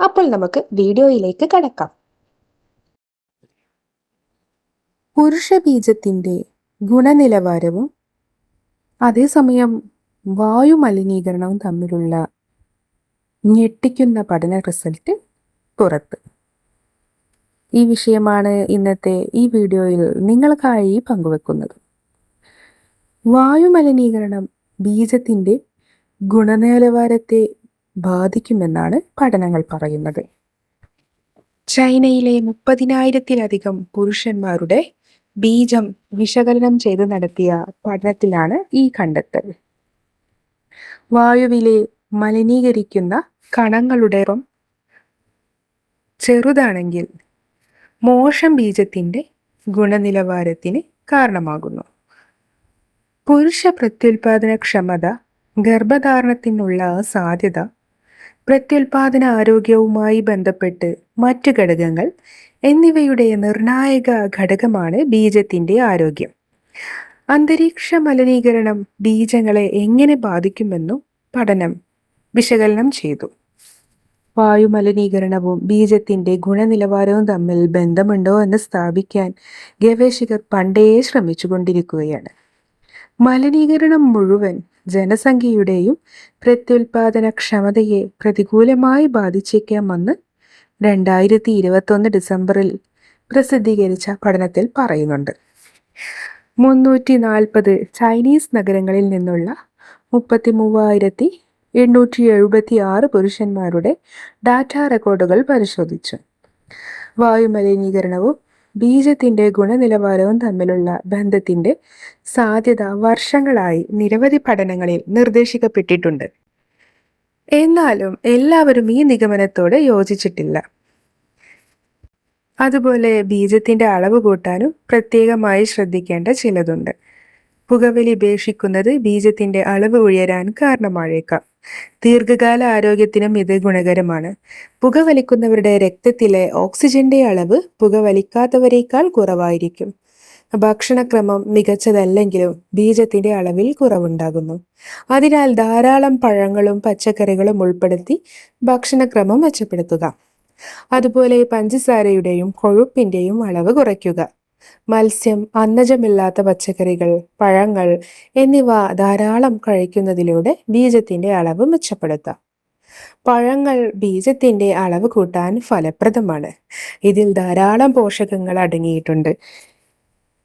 അപ്പോൾ നമുക്ക് വീഡിയോയിലേക്ക് കടക്കാം. പുരുഷബീജത്തിന്റെ ഗുണനിലവാരവും അതേസമയം വായു മലിനീകരണവും തമ്മിലുള്ള ഞെട്ടിക്കുന്ന പഠന റിസൾട്ട് പുറത്ത്. ഈ വിഷയമാണ് ഇന്നത്തെ ഈ വീഡിയോയിൽ നിങ്ങൾക്കായി പങ്കുവെക്കുന്നത്. വായു മലിനീകരണം ബീജത്തിന്റെ ഗുണനിലവാരത്തെ ബാധിക്കുമെന്നാണ് പഠനങ്ങൾ പറയുന്നത്. ചൈനയിലെ മുപ്പതിനായിരത്തിലധികം പുരുഷന്മാരുടെ ബീജം വിശകലനം ചെയ്ത് നടത്തിയ പഠനത്തിലാണ് ഈ കണ്ടെത്തൽ. വായുവിലെ മലിനീകരിക്കുന്ന കണങ്ങളുടെ ചെറുതാണെങ്കിൽ മോശം ബീജത്തിന്റെ ഗുണനിലവാരത്തിന് കാരണമാകുന്നു. പുരുഷ പ്രത്യുൽപാദനക്ഷമത ഗർഭധാരണത്തിനുള്ള സാധ്യത പ്രത്യുൽപാദന ആരോഗ്യവുമായി ബന്ധപ്പെട്ട് മറ്റ് ഘടകങ്ങൾ എന്നിവയുടെ നിർണായക ഘടകമാണ് ബീജത്തിന്റെ ആരോഗ്യം. അന്തരീക്ഷ മലിനീകരണം ബീജങ്ങളെ എങ്ങനെ ബാധിക്കുമെന്നും പഠനം വിശകലനം ചെയ്തു. വായുമലിനീകരണവും ബീജത്തിന്റെ ഗുണനിലവാരവും തമ്മിൽ ബന്ധമുണ്ടോ എന്ന് സ്ഥാപിക്കാൻ ഗവേഷകർ പണ്ടേ ശ്രമിച്ചുകൊണ്ടിരിക്കുകയാണ്. മലിനീകരണം മുഴുവൻ ജനസംഖ്യയുടെയും പ്രത്യുൽപാദനക്ഷമതയെ പ്രതികൂലമായി ബാധിച്ചേക്കാമെന്ന് രണ്ടായിരത്തി ഇരുപത്തൊന്ന് ഡിസംബറിൽ പ്രസിദ്ധീകരിച്ച പഠനത്തിൽ പറയുന്നുണ്ട്. മുന്നൂറ്റി നാൽപ്പത് ചൈനീസ് നഗരങ്ങളിൽ നിന്നുള്ള മുപ്പത്തി മൂവായിരത്തി എണ്ണൂറ്റി എഴുപത്തി ആറ് പുരുഷന്മാരുടെ ഡാറ്റ റെക്കോർഡുകൾ പരിശോധിച്ചു. വായുമലിനീകരണവും ബീജത്തിന്റെ ഗുണനിലവാരവും തമ്മിലുള്ള ബന്ധത്തിന്റെ സാധ്യത വർഷങ്ങളായി നിരവധി പഠനങ്ങളിൽ നിർദ്ദേശിക്കപ്പെട്ടിട്ടുണ്ട്. എന്നാലും എല്ലാവരും ഈ നിഗമനത്തോട് യോജിച്ചിട്ടില്ല. അതുപോലെ ബീജത്തിന്റെ അളവ് കൂട്ടാനും പ്രത്യേകമായി ശ്രദ്ധിക്കേണ്ട ചിലതുണ്ട്. പുകവലി ഉപേക്ഷിക്കുന്നത് ബീജത്തിന്റെ അളവ് ഉയരാൻ കാരണമായേക്കാം. ദീർഘകാല ആരോഗ്യത്തിനും ഇത് ഗുണകരമാണ്. പുകവലിക്കുന്നവരുടെ രക്തത്തിലെ ഓക്സിജന്റെ അളവ് പുകവലിക്കാത്തവരേക്കാൾ കുറവായിരിക്കും. ഭക്ഷണക്രമം മികച്ചതല്ലെങ്കിലും ബീജത്തിന്റെ അളവിൽ കുറവുണ്ടാകുന്നു. അതിനാൽ ധാരാളം പഴങ്ങളും പച്ചക്കറികളും ഉൾപ്പെടുത്തി ഭക്ഷണക്രമം മെച്ചപ്പെടുത്തുക. അതുപോലെ പഞ്ചസാരയുടെയും കൊഴുപ്പിന്റെയും അളവ് കുറയ്ക്കുക. മത്സ്യം അന്നജമില്ലാത്ത പച്ചക്കറികൾ പഴങ്ങൾ എന്നിവ ധാരാളം കഴിക്കുന്നതിലൂടെ ബീജത്തിന്റെ അളവ് മെച്ചപ്പെടുത്താം. പഴങ്ങൾ ബീജത്തിന്റെ അളവ് കൂട്ടാൻ ഫലപ്രദമാണ്. ഇതിൽ ധാരാളം പോഷകങ്ങൾ അടങ്ങിയിട്ടുണ്ട്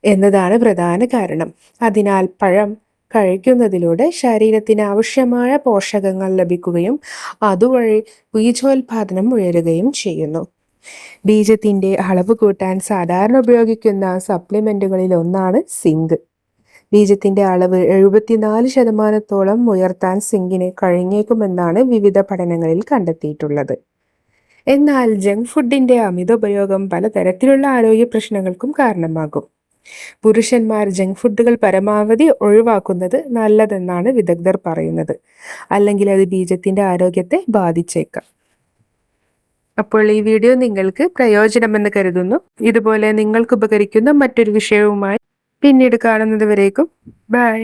എന്നതാണ് പ്രധാന കാരണം. അതിനാൽ പഴം കഴിക്കുന്നതിലൂടെ ശരീരത്തിന് ആവശ്യമായ പോഷകങ്ങൾ ലഭിക്കുകയും അതുവഴി ബീജോത്പാദനം ഉയരുകയും ചെയ്യുന്നു. ബീജത്തിന്റെ അളവ് കൂട്ടാൻ സാധാരണ ഉപയോഗിക്കുന്ന സപ്ലിമെന്റുകളിൽ ഒന്നാണ് സിങ്ക് ബീജത്തിന്റെ അളവ് എഴുപത്തിനാല് ശതമാനത്തോളം ഉയർത്താൻ സിങ്കിന് കഴിഞ്ഞേക്കുമെന്നാണ് വിവിധ പഠനങ്ങളിൽ കണ്ടെത്തിയിട്ടുള്ളത്. എന്നാൽ ജങ്ക് ഫുഡിന്റെ അമിത ഉപയോഗം പലതരത്തിലുള്ള ആരോഗ്യ പ്രശ്നങ്ങൾക്കും കാരണമാകും. പുരുഷന്മാർ ജങ്ക് ഫുഡുകൾ പരമാവധി ഒഴിവാക്കുന്നത് നല്ലതെന്നാണ് വിദഗ്ധർ പറയുന്നത്. അല്ലെങ്കിൽ അത് ബീജത്തിന്റെ ആരോഗ്യത്തെ ബാധിച്ചേക്കാം. അപ്പോൾ ഈ വീഡിയോ നിങ്ങൾക്ക് പ്രയോജനമെന്ന് കരുതുന്നു. ഇതുപോലെ നിങ്ങൾക്ക് ഉപകരിക്കുന്ന മറ്റൊരു വിഷയവുമായി പിന്നീട് കാണുന്നത് വരേക്കും ബൈ